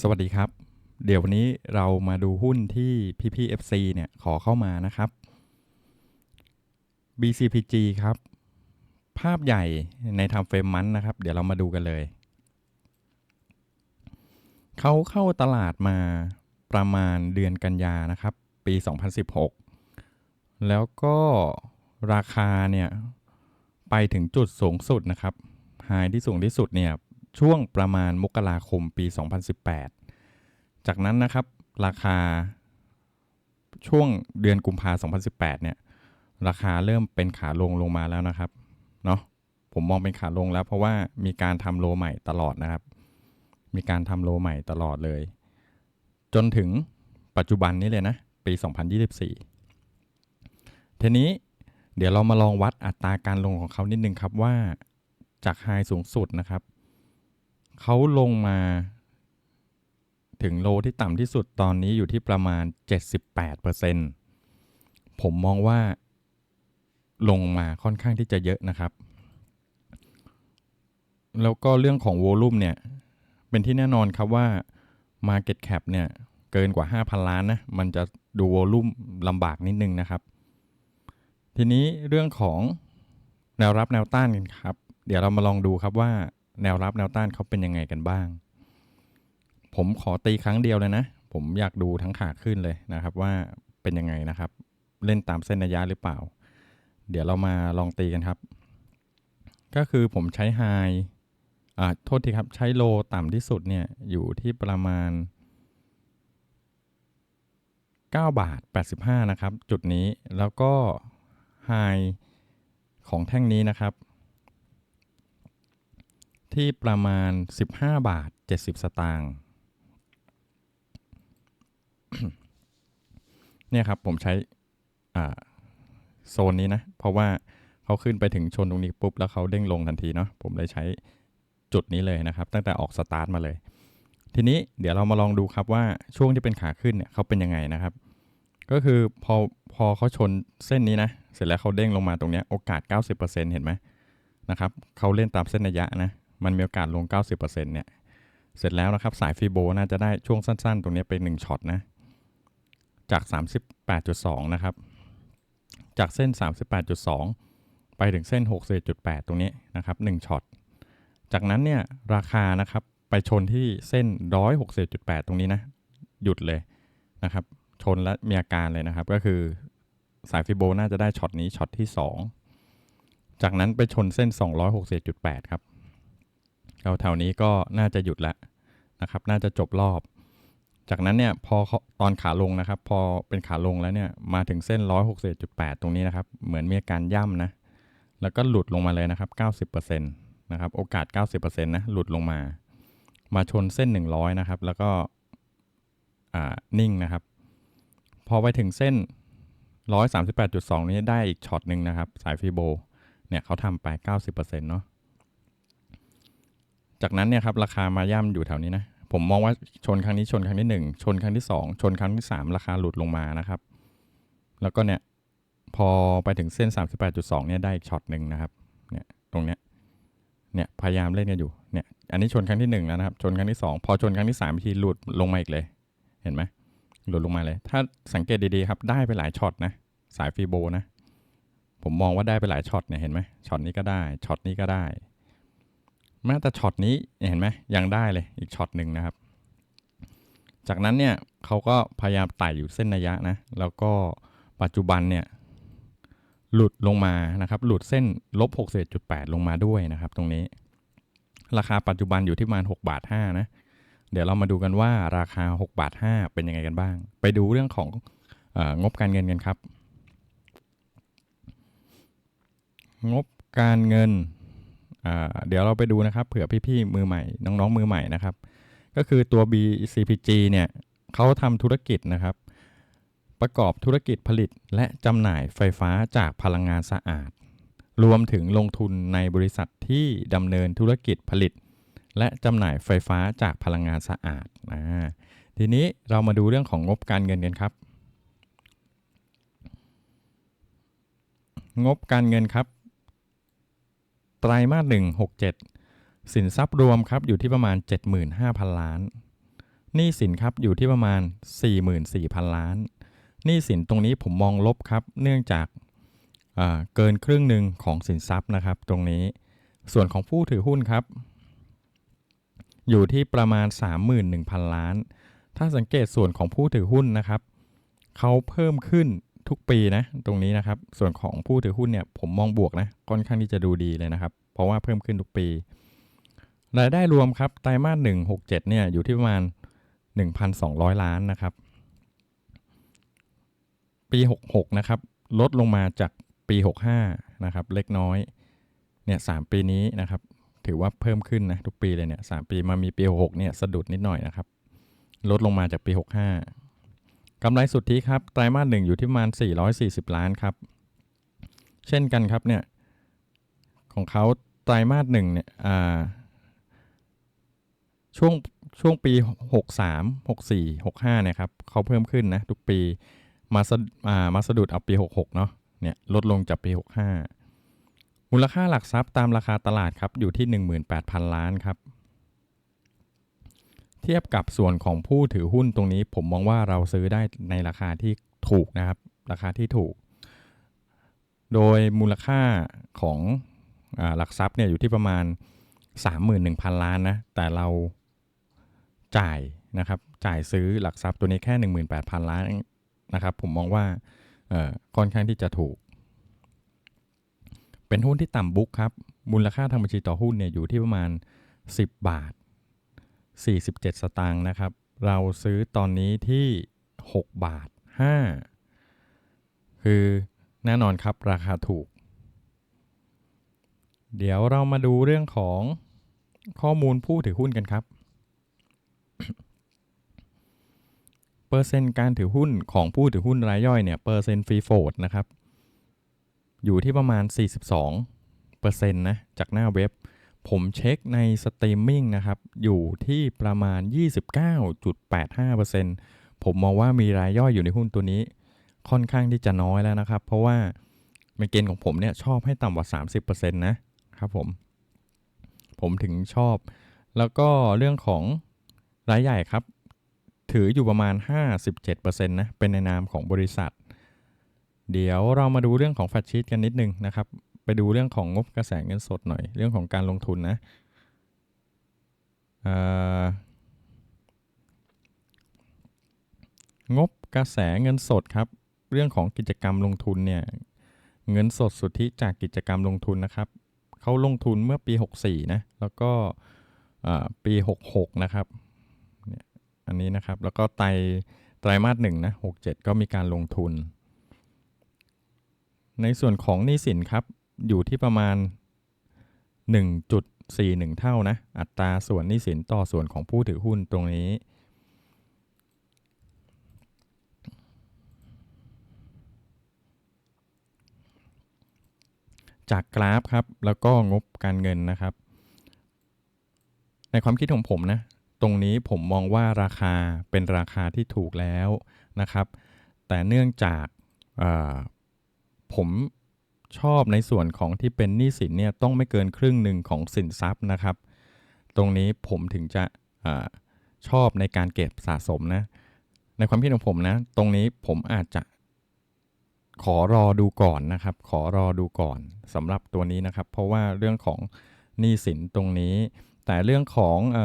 สวัสดีครับ เดี๋ยววันนี้เรามาดูหุ้นที่ PPFC เนี่ยขอเข้ามานะครับ BCPG ครับ ภาพใหญ่ในทำเฟรมมันนะครับ เดี๋ยวเรามาดูกันเลย เขาเข้าตลาดมาประมาณเดือนกันยานะครับ ปี 2016 แล้วก็ราคาเนี่ย ไปถึงจุดสูงสุดนะครับไฮที่สูงที่สุดเนี่ย ช่วงประมาณมกราคมปี 2018 จากนั้นนะครับราคาช่วงเดือนกุมภาพันธ์2018 เนี่ย ราคาเริ่มเป็นขาลงลงมาแล้วนะครับเนาะผมมองเป็นขาลงแล้ว เพราะว่ามีการทำโลใหม่ตลอดนะครับ มีการทำโลใหม่ตลอดเลย จนถึงปัจจุบันนี้เลยนะ ปี 2024 ทีนี้เดี๋ยวเรามาลองวัดอัตราการลงของเขานิดนึงครับว่าจากไฮสูงสุดนะครับ เขาลงมา ถึงโลที่ต่ำที่สุดตอนนี้อยู่ที่ประมาณ 78%ผมมองว่าลงมาค่อนข้างที่จะเยอะนะครับ แล้วก็เรื่องของโวลุ่มเนี่ย เป็นที่แน่นอนครับว่า Market Cap เนี่ย เกินกว่า 5,000 ล้านนะ มันจะดูโวลุ่มลำบากนิดนึงนะครับ ทีนี้เรื่องของแนวรับแนวต้านกันครับ เดี๋ยวเรามาลองดูครับว่า แนวรับแนวต้านเขาเป็นยังไงกันบ้าง ผมขอตีครั้งเดียวเลยนะ ผมอยากดูทั้งขาขึ้นเลยนะครับ ว่าเป็นยังไงนะครับ เล่นตามเส้นระยะหรือเปล่า เดี๋ยวเรามาลองตีกันครับ ก็คือผมใช้ไฮอ่าโทษทีครับ ใช้โลต่ำที่สุดเนี่ยอยู่ที่ประมาณ 9 บาท 85 นะครับ จุดนี้แล้วก็ไฮของแท่งนี้นะครับ ที่ประมาณ 15 บาท 70 สตางค์เนี่ยครับผมใช้อ่าโซนนี้นะ เพราะว่าเขาขึ้นไปถึงชนตรงนี้ปุ๊บ แล้วเขาเด้งลงทันทีเนาะผมเลยใช้จุดนี้เลยนะครับ ตั้งแต่ออกสตาร์ทมาเลย ทีนี้เดี๋ยวเรามาลองดูครับว่าช่วงที่เป็นขาขึ้นเนี่ยเขาเป็นยังไงนะครับ ก็คือพอพอเขาชนเส้นนี้นะ เสร็จแล้วเขาเด้งลงมาตรงเนี้ยโอกาส 90%เห็นไหมนะครับเขาเล่นตามเส้นระยะนะ มันมีโอกาสลง 90%เนี่ย เสร็จแล้วนะครับสายฟีโบน่าจะได้ช่วงสั้นๆ ตรงนี้ไป1ช็อตนะ จาก 38.2 นะครับ จากเส้น 38.2 ไปถึงเส้น61.8ตรงนี้นะครับ1ช็อต จากนั้นเนี่ยราคานะครับไปชนที่เส้น 160.8ตรงนี้นะ หยุดเลยนะครับชนและมีอาการเลยนะครับ ก็คือสายฟิโบน่าจะได้ช็อตนี้ช็อตที่ 2 จากนั้นไปชนเส้น 260.8ครับเรา แถวนี้ก็น่าจะหยุดแล้วนะครับ น่าจะจบรอบ จากนั้นเนี่ยพอตอนขาลงนะครับ พอเป็นขาลงแล้วเนี่ยมาถึงเส้น 160.8ตรงนี้นะครับ เหมือนมีอาการย่ำนะ แล้วก็หลุดลงมาเลยนะครับ 90%นะครับ โอกาส 90%นะ หลุดลงมา มาชนเส้น 100 นะครับ แล้วก็นิ่งนะครับ พอไปถึงเส้น 138.2 นี้ได้อีกช็อตหนึ่งนะครับ สายฟีโบ เนี่ยเขาทำไป 90%เนาะ จากนั้นเนี่ยครับราคามาย่ำอยู่แถวนี้นะผมมองว่าชนครั้งนี้ชนครั้งที่ 1 ชนครั้งที่ 2 ชนครั้งที่ 3 ราคาหลุดลงมานะครับ แล้วก็เนี่ยพอไปถึงเส้น 38.2เนี่ยได้อีกช็อตหนึ่งนะครับเนี่ยตรงเนี้ยเนี่ยพยายามเล่นกันอยู่เนี่ยอันนี้ชนครั้งที่ 1 แล้วนะครับ ชนครั้งที่ 2 พอชนครั้งที่3ทีหลุดลงมาอีกเลย เห็นไหมหลุดลงมาเลย ถ้าสังเกตดีๆครับได้ไปหลายช็อตนะสายฟีโบนะ ผมมองว่าได้ไปหลายช็อตเนี่ยเห็นไหมช็อตนี้ก็ได้ช็อตนี้ก็ได้ แม้แต่ช็อตนี้เห็นไหมยังได้เลยอีกช็อตหนึ่งนะครับ จากนั้นเนี่ยเขาก็พยายามไต่อยู่เส้นระยะนะ แล้วก็ปัจจุบันเนี่ยหลุดลงมานะครับ หลุดเส้นลบ61.8 ลงมาด้วยนะครับ ตรงนี้ ราคาปัจจุบันอยู่ที่ประมาณ6บาท5นะเดี๋ยวเรามาดูกันว่าราคา6บาท5เป็นยังไงกันบ้าง ไปดูเรื่องของงบการเงินกันครับ งบการเงิน เดี๋ยวเราไปดูนะครับ เผื่อพี่ๆมือใหม่ น้องๆมือใหม่นะครับ ก็คือตัว BCPG เนี่ยเขาทำธุรกิจนะครับ ประกอบธุรกิจผลิตและจำหน่ายไฟฟ้าจากพลังงานสะอาด รวมถึงลงทุนในบริษัทที่ดำเนินธุรกิจผลิต และจำหน่ายไฟฟ้าจากพลังงานสะอาดนะทีนี้เรามาดูเรื่องของงบการเงินกันครับ งบการเงินครับ ไตรมาสหนึ่งหกเจ็ดสินทรัพย์รวมครับอยู่ที่ประมาณ 75,000 ล้านหนี้สินครับอยู่ที่ประมาณ 44,000 ล้านหนี้สินตรงนี้ผมมองลบครับ เนื่องจากเกินครึ่งหนึ่งของสินทรัพย์นะครับ ตรงนี้ส่วนของผู้ถือหุ้นครับ อยู่ที่ประมาณ 31,000 ล้าน ถ้าสังเกตส่วนของผู้ถือหุ้นนะครับเขาเพิ่มขึ้น ทุกปีนะตรงนี้นะครับ ส่วนของผู้ถือหุ้นเนี่ยผมมองบวกนะค่อนข้างที่จะดูดีเลยนะครับ เพราะว่าเพิ่มขึ้นทุกปีรายได้รวมครับไตรมาสหนึ่งหกเจ็ดเนี่ยอยู่ที่ประมาณ1,200ล้านนะครับ ปี66นะครับ ลดลงมาจากปี65นะครับ เล็กน้อยเนี่ยสปีนี้นะครับ ถือว่าเพิ่มขึ้นนะทุกปีเลยเนี่ยสปีมามีปี66เนี่ยสะดุดนิดหน่อยนะครับ ลดลงมาจากปี65ก กำไรสุทธิครับ ไตรมาสหนึ่งอยู่ที่ประมาณ 440 ล้านครับ เช่นกันครับเนี่ย ของเขาไตรมาสหนึ่งเนี่ยอ่าช่วงช่วงปี 63 64 65นี่ยครับเขาเพิ่มขึ้นนะ ทุกปีมาสะอ่ามาสะดุดเอาปี 66 เนาะเนี่ยลดลงจากปี 65 มูลค่าหลักทรัพย์ตามราคาตลาดครับอยู่ที่ 18,000 ล้านครับ เทียบกับส่วนของผู้ถือหุ้นตรงนี้ ผมมองว่าเราซื้อได้ในราคาที่ถูกนะครับ ราคาที่ถูก โดยมูลค่าของอหลักทรัพย์เนี่ยอยู่ที่ประมาณ 31,000 ล้านนะแต่เราจ่ายนะครับจ่ายซื้อหลักทรัพย์ตัวนี้แค่ 18,000 ล้านนะครับผมมองว่าค่อนข้างที่จะถูก เป็นหุ้นที่ต่ำบุ๊กครับ มูลค่าทางบัญชีต่อหุ้นเนี่ยอยู่ที่ประมาณ 10 บาท 47 สตางค์นะครับ เราซื้อตอนนี้ที่ 6 บาท 5 คือแน่นอนครับราคาถูก เดี๋ยวเรามาดูเรื่องของข้อมูลผู้ถือหุ้นกันครับ เปอร์เซ็นต์การถือหุ้นของผู้ถือหุ้นรายย่อยเนี่ยเปอร์เซ็นต์ฟรีโฟดนะครับ อยู่ที่ประมาณ 42เปอร์เซ็นต์นะจากหน้าเว็บ ผมเช็คในสตรีมมิ่งนะครับ อยู่ที่ประมาณ 29.85%ผมมองว่ามีรายย่อยอยู่ในหุ้นตัวนี้ ค่อนข้างที่จะน้อยแล้วนะครับ เพราะว่าในเกณฑ์ของผมเนี่ยชอบให้ต่ำกว่า 30%นะครับผม ผมถึงชอบ แล้วก็เรื่องของรายใหญ่ครับ ถืออยู่ประมาณ 57%นะเป็นในนามของบริษัท เดี๋ยวเรามาดูเรื่องของแฟชชีตกันนิดนึงนะครับ ไปดูเรื่องของงบกระแสเงินสดหน่อย เรื่องของการลงทุนนะงบกระแสเงินสดครับ เรื่องของกิจกรรมลงทุนเนี่ยเงินสดสุทธิจากกิจกรรมลงทุนนะครับเขาลงทุนเมื่อปี 64นะแล้วก็ปี 66 นะครับเนี่ยอันนี้นะครับแล้วก็ไตรไตรมาสหนึ่งนะ67 ก็มีการลงทุน ในส่วนของหนี้สินครับ อยู่ที่ประมาณ 1.41 เท่านะ อัตราส่วนหนี้สินต่อส่วนของผู้ถือหุ้นตรงนี้ จากกราฟครับ แล้วก็งบการเงินนะครับ ในความคิดของผมนะ ตรงนี้ผมมองว่าราคาเป็นราคาที่ถูกแล้วนะครับ แต่เนื่องจากผม ชอบในส่วนของที่เป็นหนี้สินเนี่ยต้องไม่เกินครึ่งหนึ่งของสินทรัพย์นะครับ ตรงนี้ผมถึงจะอชอบในการเก็บสะสมนะ ในความคิดของผมนะ ตรงนี้ผมอาจจะขอรอดูก่อนนะครับ ขอรอดูก่อนสำหรับตัวนี้นะครับ เพราะว่าเรื่องของหนี้สินตรงนี้ แต่เรื่องของอ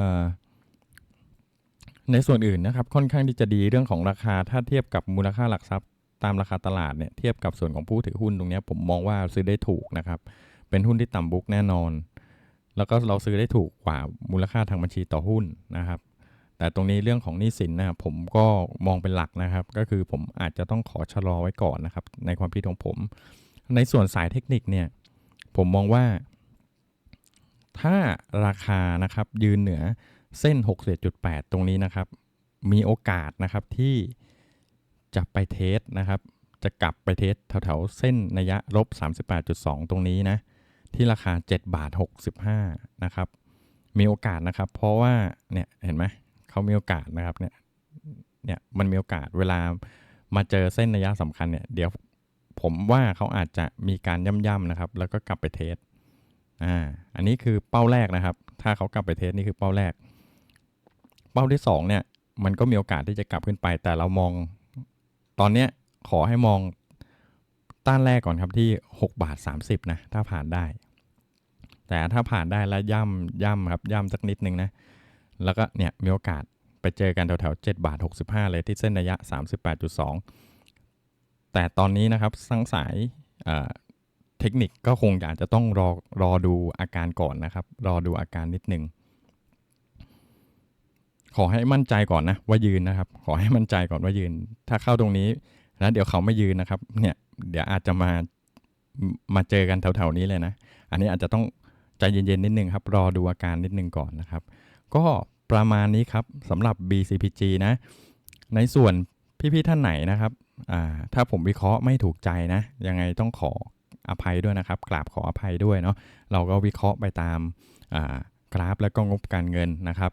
ในส่วนอื่นนะครับ ค่อนข้างที่จะดีเรื่องของราคาถ้าเทียบกับมูลค่าหลักทรัพย์ ตามราคาตลาดเนี่ยเทียบกับส่วนของผู้ถือหุ้นตรงนี้ผมมองว่าซื้อได้ถูกนะครับ เป็นหุ้นที่ต่ำบุ๊กแน่นอน แล้วก็เราซื้อได้ถูกกว่ามูลค่าทางบัญชีต่อหุ้นนะครับ แต่ตรงนี้เรื่องของหนี้สินนะผมก็มองเป็นหลักนะครับ ก็คือผมอาจจะต้องขอชะลอไว้ก่อนนะครับ ในความคิดของผม ในส่วนสายเทคนิคเนี่ยผมมองว่า ถ้าราคานะครับยืนเหนือเส้น61.8ตรงนี้นะครับ มีโอกาสนะครับที่ จะไปเทสนะครับ จะกลับไปเทสแถวๆเส้นนัยะลบ 38.2 ตรงนี้นะ ที่ราคา 7 บาท 65 นะครับ มีโอกาสนะครับ เพราะว่าเนี่ยเห็นไหมเขามีโอกาสนะครับเนี่ยเนี่ยมันมีโอกาสเวลามาเจอเส้นนัยะสำคัญเนี่ยเดี๋ยวผมว่าเขาอาจจะมีการย่ำๆนะครับ แล้วก็กลับไปเทสอ่าอันนี้คือเป้าแรกนะครับ ถ้าเขากลับไปเทสนี่คือเป้าแรก เป้าที่สองเนี่ยมันก็มีโอกาสที่จะกลับขึ้นไป แต่เรามอง ตอนเนี้ยขอให้มองต้านแรกก่อนครับที่ 6 บาท 30 นะ ถ้าผ่านได้ แต่ถ้าผ่านได้แล้วย่ำย่ำครับ ย่ำสักนิดนึงนะ แล้วก็เนี่ยมีโอกาสไปเจอกันแถวๆ7บาท 65 เลยที่เส้นระยะ 38.2 แต่ตอนนี้นะครับสังสายเอ่อเทคนิคก็คงอยากจะต้องรอรอดูอาการก่อนนะครับ รอดูอาการนิดนึง ขอให้มั่นใจก่อนนะว่ายืนนะครับ ขอให้มั่นใจก่อนว่ายืน ถ้าเข้าตรงนี้แล้วเดี๋ยวเขาไม่ยืนนะครับ เนี่ย เดี๋ยวอาจจะมามาเจอกันแถวๆนี้เลยนะ อันนี้อาจจะต้องใจเย็นๆนิดนึงครับ รอดูอาการนิดนึงก่อนนะครับ ก็ประมาณนี้ครับสำหรับ BCPG นะ ในส่วนพี่ๆท่านไหนนะครับถ้าผมวิเคราะห์ไม่ถูกใจนะ ยังไงต้องขออภัยด้วยนะครับ กราบขออภัยด้วยเนาะเราก็วิเคราะห์ไปตามกราฟและก็งบการเงินนะครับ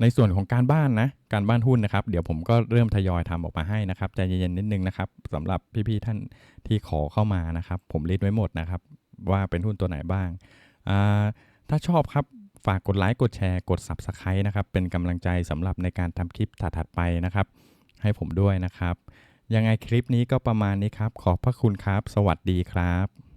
ในส่วนของการบ้านนะ การบ้านหุ้นนะครับ เดี๋ยวผมก็เริ่มทยอยทำออกมาให้นะครับ ใจเย็นๆนิดนึงนะครับสำหรับพี่ๆท่านที่ขอเข้ามานะครับ ผมลิสต์ไว้หมดนะครับ ว่าเป็นหุ้นตัวไหนบ้างาถ้าชอบครับฝากกดไลค์กดแชร์กด Subscribe นะครับ เป็นกำลังใจสำหรับในการทำคลิปถัดๆไปนะครับ ให้ผมด้วยนะครับ ยังไงคลิปนี้ก็ประมาณนี้ครับ ขอบพระคุณครับ สวัสดีครับ